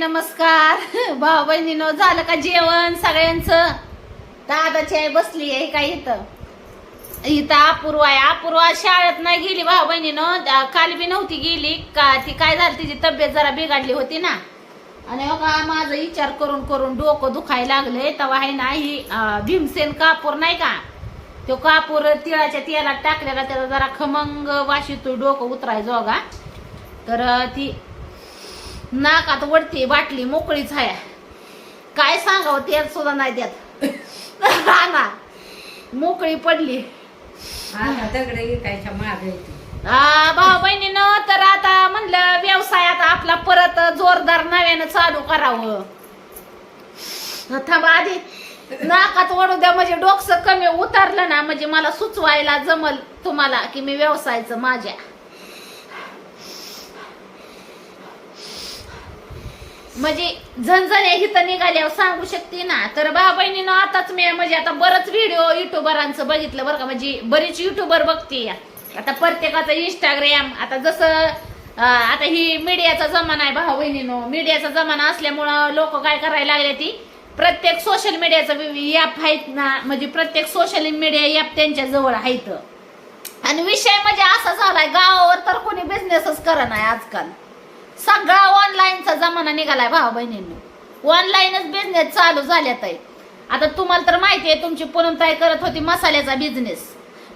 नमस्कार. भाऊ बहिणीनो झालं का जेवण सगळ्यांचं? दादाची आई बसली आहे का इथं? इथं अपूर्वा आहे. अपूर्वा शाळेत नाही गेली भाऊ बहिणीनं. काल बी नव्हती गेली. का ती काय झाली तिची तब्येत जरा बिघडली होती ना. आणि हो बघा माझा विचार करून करून डोकं दुखायला लागले. तेव्हा आहे ना ही भीमसेन कापूर नाही का? तो कापूर तिळाच्या तेलात टाकलेला त्याला जरा खमंग वाशितो डोकं उतरायचो का तर ती नाकात वडती बाटली मोकळीच आहे काय सांगावं ते सुद्धा नाही देत हा ना मोकळी पडली. आता दगड विकायच्या माग येते आ, भाऊ बहिणीनं तर आता म्हणलं व्यवसाय आता आपला परत जोरदार नव्यानं चालू करावं. थांबा आधी. नाकात वडू द्या म्हणजे डोकस कमी उतरलं ना म्हणजे मला सुचवायला जमल तुम्हाला की मी व्यवसायचं माझ्या. म्हणजे झणझणे हिथं निघाल्यावर सांगू शकते ना. तर भाऊ बहिणीनं आताच मी म्हणजे आता बरंच व्हिडिओ युट्यूबरांचं बघितलं बरं का. म्हणजे बरीच युट्यूबर बघते या. आता प्रत्येकाचं इंस्टाग्राम आता जसं आता ही मीडियाचा जमाना आहे भाऊ बहिणीनो. मीडियाचा जमाना असल्यामुळं लोक काय करायला लागले ती? प्रत्येक सोशल मीडियाचं ॲप आहेत ना. म्हणजे प्रत्येक सोशल मीडिया ॲप त्यांच्या जवळ आहेत. आणि विषय म्हणजे असा झालाय गावावर तर कोणी बिझनेसच करा नाही आजकाल. सगळा ऑनलाईनचा जमाना निघालाय भाऊ बहिणींनी. ऑनलाईनच बिझनेस चालू झाल्यात आहे आता तुम्हाला तर माहिती आहे तुमची पूनमताई करत होती मसाल्याचा बिझनेस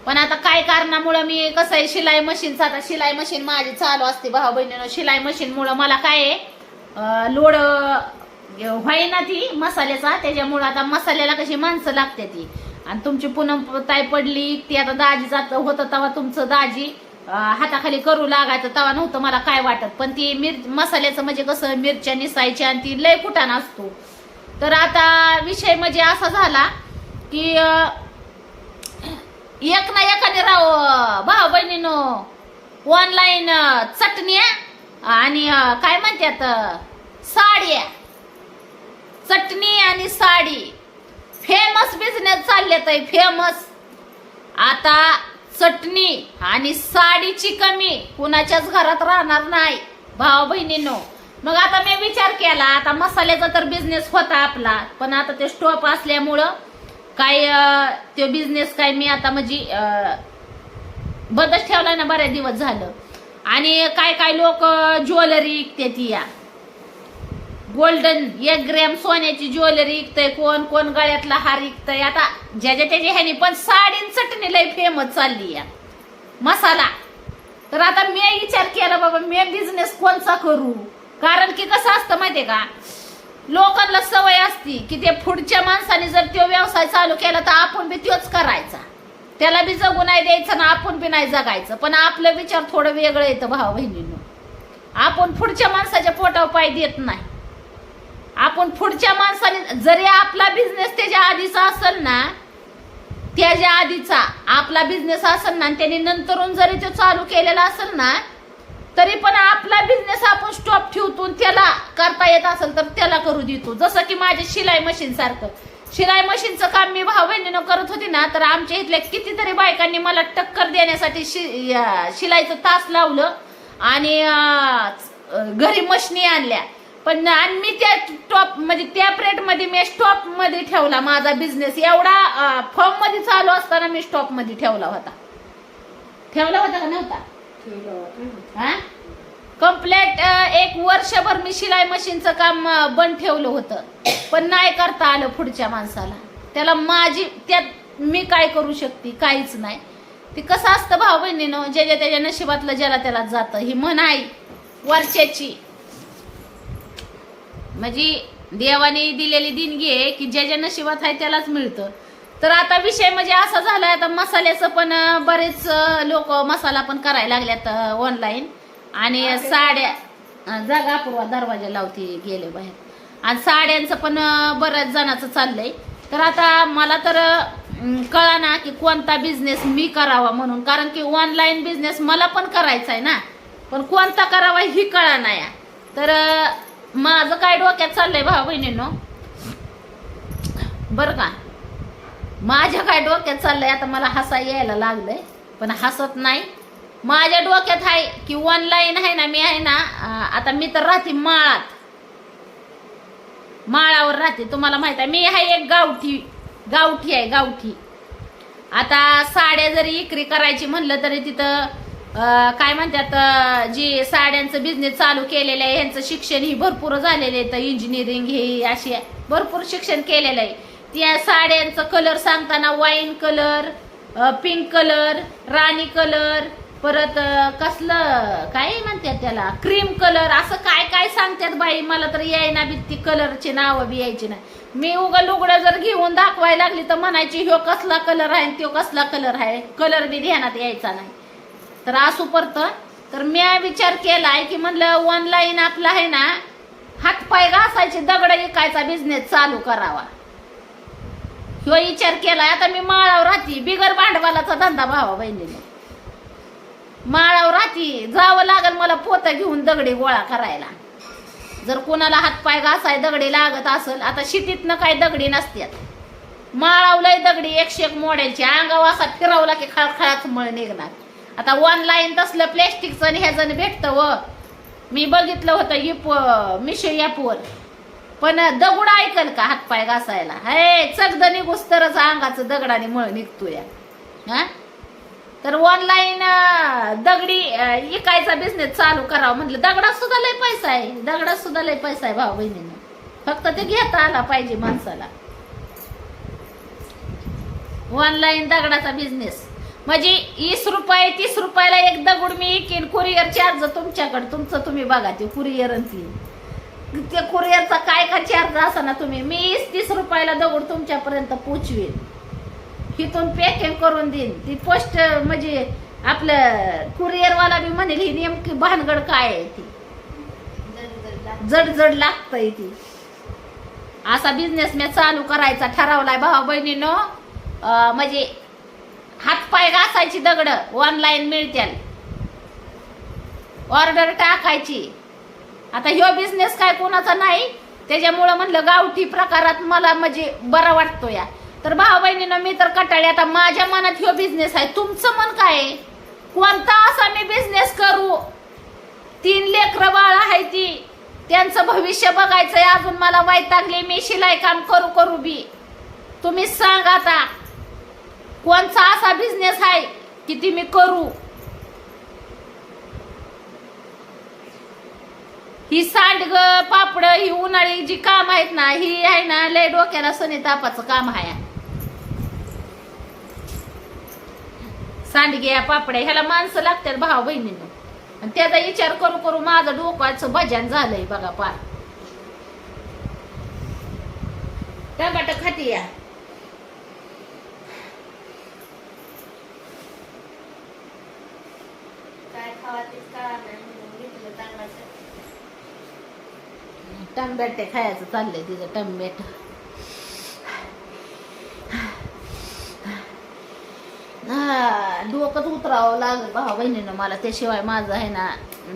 पण आता काय कारणामुळं मी कसं आहे शिलाई मशीनचा आता शिलाई मशीन माझी चालू असते भाऊ बहिणीनं. शिलाई मशीनमुळं मला काय आहे लोड अं, व्हायना ती मसाल्याचा. त्याच्यामुळं आता मसाल्याला कशी माणसं लागते ती. आणि तुमची पुनम ताई पडली ती आता दाजी जात होतं तेव्हा तुमचं दाजी हाताखाली करू लागायचं तेव्हा नव्हतं मला काय वाटत. पण ती मिर मसाल्याचं म्हणजे कसं मिरच्या निसायच्या आणि ती लय कुटाण असतो. तर आता विषय म्हणजे असा झाला की एक ना एकाने राव भाऊ बहिणीनो ऑनलाईन चटण्या आणि काय म्हणतात साडी साड्या चटणी आणि साडी. फेमस बिझनेस चाललेत आहे फेमस आता चटणी आणि साडीची कमी कुणाच्याच घरात राहणार नाही भाव बहिणीनो. मग आता मी विचार केला आता मसाल्याचा तर बिझनेस होता आपला पण आता ते स्टॉप असल्यामुळं काय तो बिझनेस काय मी आता म्हणजे बदच ठेवला ना बऱ्याच दिवस झालं. आणि काय काय लोक ज्वेलरी विकते ती या. गोल्डन एक ग्रॅम सोन्याची ज्वेलरी विकतय कोण कोण गळ्यातला हार विकतय. आता ज्याच्या त्याच्या ह्यानी पण साडी चटणी लय फेमस चालली या. मसाला. तर आता मी विचार केला बाबा मी बिझनेस कोणचा करू? कारण की कसं असतं माहितीये का? लोकांना सवय असती की ते पुढच्या माणसाने जर तो व्यवसाय चालू केला तर आपण बी तोच करायचा. त्याला बी जगू नाही द्यायचं ना आपण बी नाही जगायचं. पण आपलं विचार थोडं वेगळं येतं भाऊ बहिणीनं आपण पुढच्या माणसाच्या पोटावर पाय देत नाही. आपण पुढच्या माणसाने जरी आपला बिझनेस त्याच्या आधीचा असेल ना त्याच्या आधीचा आपला बिझनेस असेल ना आणि त्याने नंतरून जरी तो चालू केलेला असेल ना तरी पण आपला बिझनेस आपण स्टॉप ठेवतो त्याला करता येत असेल तर त्याला करू देतो. जसं की माझ्या शिलाई मशीन सारखं. शिलाई मशीनचं काम मी भाऊ बहिणीनं करत होती ना तर आमच्या इथल्या कितीतरी बायकांनी मला टक्कर देण्यासाठी शि या- शिलाईचं तास लावलं आणि घरी मशनी आणल्या. पण आणि मी त्या टॉप म्हणजे त्या प्रेटमध्ये मी स्टॉपमध्ये ठेवला माझा बिझनेस एवढा फॉर्ममध्ये चालू असताना मी स्टॉपमध्ये ठेवला होता. ठेवला होता का नव्हता? हा? कम्प्लेट एक वर्षभर मी शिलाई मशीनचं काम बंद ठेवलं होतं. पण नाही करता आलं पुढच्या माणसाला. त्याला माझी त्यात मी काय करू शकते? काहीच नाही. ते कसं असतं भाऊ बहिणीनं ज्याच्या त्याच्या नशिबातलं ज्याला त्याला जातं. ही म्हण आहे. वर्षाची. म्हणजे देवाने दिलेली देणगी आहे की ज्याच्या नशिबात आहे त्यालाच मिळतं. तर आता विषय म्हणजे असा झालाय आता मसाल्याचं पण बरेच लोक मसाला पण करायला लागल्यात ऑनलाईन आणि साड्या जागा पूर्वा दरवाजा लावते गेले बाहेर. आणि साड्यांचं पण बऱ्याच जणांचं चाललंय. तर आता मला तर कळा ना की कोणता बिझनेस मी करावा म्हणून. कारण की ऑनलाईन बिझनेस मला पण करायचा आहे ना. पण कोणता करावा ही कळा नाही तर अं, माझं काय डोक्यात चाललंय भाऊ बहिणींनो? बरं का? माझ्या काय डोक्यात चाललंय? आता मला हसा यायला लागलंय पण हसत नाही. माझ्या डोक्यात आहे की ऑनलाईन आहे ना मी आहे ना आता मी तर राहते माळात. माळावर राहते तुम्हाला माहीत आहे. मी आहे एक गावठी गावठी आहे गावठी. आता साड्या जरी विक्री करायची म्हणलं तरी तिथं काय म्हणतात जी साड्यांचं बिझनेस चालू केलेलं आहे ह्यांचं शिक्षण ही भरपूर झालेलं आहे तर इंजिनिअरिंग हे अशी भरपूर शिक्षण केलेलं आहे. त्या साड्यांचं कलर सांगताना वाईन कलर पिंक कलर राणी कलर परत कसलं काय म्हणतात त्याला क्रीम कलर असं काय काय सांगतात बाई मला तर यायना बी ती कलरची नावं बी यायची नाही. मी उगा लुगडं जर घेऊन दाखवायला लागली तर म्हणायची ह्यो कसला कलर आहे आणि त्यो कसला कलर आहे कलर बी ध्यानात यायचा नाही. तर असू परतं तर मी विचार केलाय की म्हणलं ऑनलाईन आपला आहे ना हातपाय घासायचे दगड विकायचा बिझनेस चालू करावा. ह्यो विचार केलाय. आता मी माळावर राहते बिगर भांडवलाचा धंदा भावा बहिणीने. माळावर राहते जावं लागल मला पोतं घेऊन दगडी गोळा करायला. जर कोणाला हातपाय घासाय दगडी लागत असेल आता शिटीतनं काही दगडी नसतात माळावलंय दगडी एकशे एक मॉडेलची अंगावर असा फिरवला की खळखळाच मळ निघणार. आता ऑनलाईन तसलं प्लॅस्टिकचं आणि ह्याचं भेटतं व. मी बघितलं होतं इप मिशो ॲपवर पण दगड ऐकल का हातपाय घासायला? हे चगद निघूस तरच अंगाचं दगडाने मळ निघतोय. हा? तर ऑनलाईन दगडी इकायचा बिझनेस चालू करावा म्हटलं दगडात सुद्धा लय पैसा आहे. दगडात सुद्धा लय पैसा आहे भाऊ बहिणीनं. फक्त ते घेता आला पाहिजे माणसाला. ऑनलाईन दगडाचा बिझनेस म्हणजे वीस रुपये तीस रुपयाला एक दगड मी इकीन कुरिअर चार्ज तुमच्याकडे. तुमचं तुम्ही बघा ते कुरिअर ते. कुरिअरचा काय का चार्ज असा ना तुम्ही. मी वीस तीस रुपयाला दगड तुमच्यापर्यंत पोचवेन. हिथून पॅकिंग करून देईन. ती पोस्ट म्हणजे आपलं कुरिअरवाला बी म्हणेल ही नेमकी भानगड काय आहे ती? जड जड लागतंय ती. असा बिझनेस मी चालू करायचा ठरवलाय भाऊ बहिणीनो म्हणजे हातपाय घासायची दगड. ऑनलाईन मिळत्याल ऑर्डर टाकायची. आता ह्यो बिझनेस काय कोणाचा नाही. त्याच्यामुळं म्हणलं गावठी प्रकारात मला म्हणजे बरा वाटतो या. तर भाऊ बहिणीनं मी तर कटाळी आता माझ्या मनात ह्यो बिझनेस आहे. तुमचं मन काय कोणता असा मी बिझनेस करू? तीन लेकरं बाळ आहे ती. त्यांचं भविष्य बघायचंय. अजून मला वैतागली. मी शिलाई काम करू करू बी. तुम्ही सांगा आता. कोणचा असा बिझनेस आहे की ती मी करू? ही सांडग पापड ही उन्हाळी जी काम आहेत ना ही आहे ना लय डोक्याला सनी तापाचं काम आहे. सांडग्या पापड्या ह्याला माणसं लागतात भाऊ बहिणीनं. आणि त्याचा विचार करू करू माझं डोक्याचं भजन झालंय बघा पार. टमाट खाती या. खावा तेच कळा नाही म्हणून घेतलं चांगलाचं टमॅटे खायचं चाललंय तिचं टमॅट डोकंच उतरावं लागेल भाऊ बहिणीनं मला. त्याशिवाय माझं आहे ना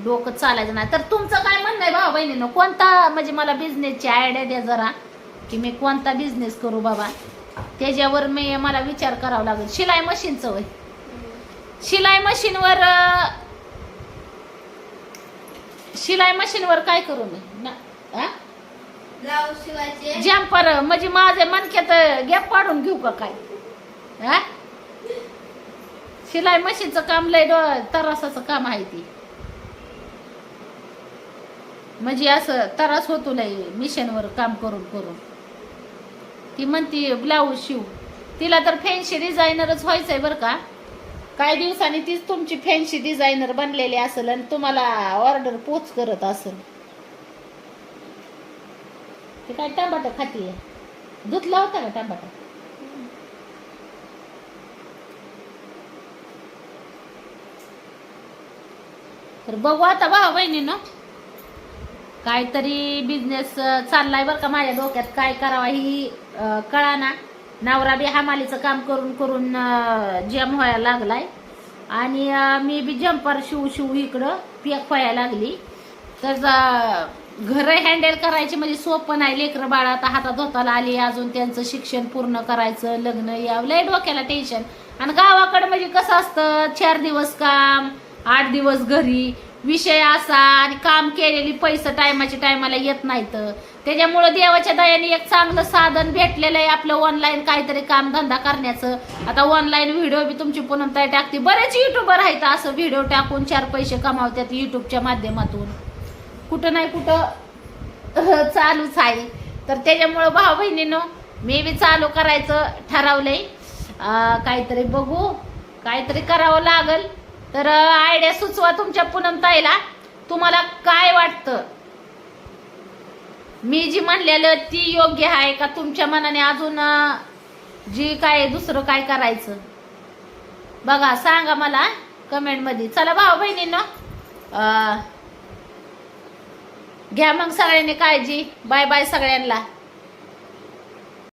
डोकं चालायचं नाही. तर तुमचं काय म्हणणं आहे भाऊ बहिणीनं? कोणता म्हणजे मला बिझनेसची आयडिया द्या जरा की मी कोणता बिझनेस करू बाबा? त्याच्यावर मी मला विचार करावा लागेल. शिलाई मशीनचं वय शिलाई मशीनवर शिलाई मशीनवर काय करू मी? ब्लाऊज शिवायचे. जम्पर म्हणजे माझे मनक्यात गॅप पाडून घेऊ का काय? हा शिलाई मशीनचं काम लय डो- तरासाचं काम आहे ती. म्हणजे असं तरास होतो लय मिशनवर काम करून करून. ती म्हणती ब्लाऊज शिव. तिला तर फॅन्सी डिझायनरच व्हायचंय बरं का? काही दिवसांनी तीच तुमची फॅन्सी डिझायनर बनलेली असेल आणि तुम्हाला ऑर्डर पोच करत असेल. ते काय टमाटर खातीये धुतला होता का टमाटर? तर बघू आता भाऊ बहिणीनं. काहीतरी बिझनेस चाललाय बरं का माझ्या डोक्यात. काय करावा ही कळा ना नवरा बी हमालीचं काम करून करून जम व्हायला लागलाय. आणि मी बी जम्पर शिवू शिवू इकडं पेक व्हायला लागली. तर घर हँडल करायचे म्हणजे सोपं नाही. लेकरं बाळ आता हातात धोताला आली अजून. त्यांचं शिक्षण पूर्ण करायचं लग्न यावं. लय डोक्याला टेन्शन आणि गावाकडं म्हणजे कसं असतं? चार दिवस काम आठ दिवस घरी. विषय असा आणि काम केलेली पैसे टायमाच्या टायमाला येत नाहीत. त्याच्यामुळं देवाच्या दयाने एक चांगलं साधन भेटलेलं आहे आपलं ऑनलाईन काहीतरी काम धंदा करण्याचं. आता ऑनलाईन व्हिडिओ बी तुमची पुनमताई टाकते. बरेच युट्यूबर आहेत असं व्हिडिओ टाकून चार पैसे कमावतात युट्यूबच्या माध्यमातून. कुठं नाही कुठं चालूच आहे. तर त्याच्यामुळं भाऊ बहिणीनं मी बी चालू करायचं ठरवलंय. काहीतरी बघू काहीतरी करावं लागल. तर आयडिया सुचवा तुमच्या पुनमताईला तुम्हाला काय वाटतं? मी जी म्हणलेलं ती योग्य आहे का तुमच्या मनाने अजून जी काय दुसरं काय करायचं? बघा सांगा मला कमेंटमध्ये चला भाऊ बहिणीनं घ्या मग सगळ्यांनी काळजी. बाय बाय सगळ्यांना.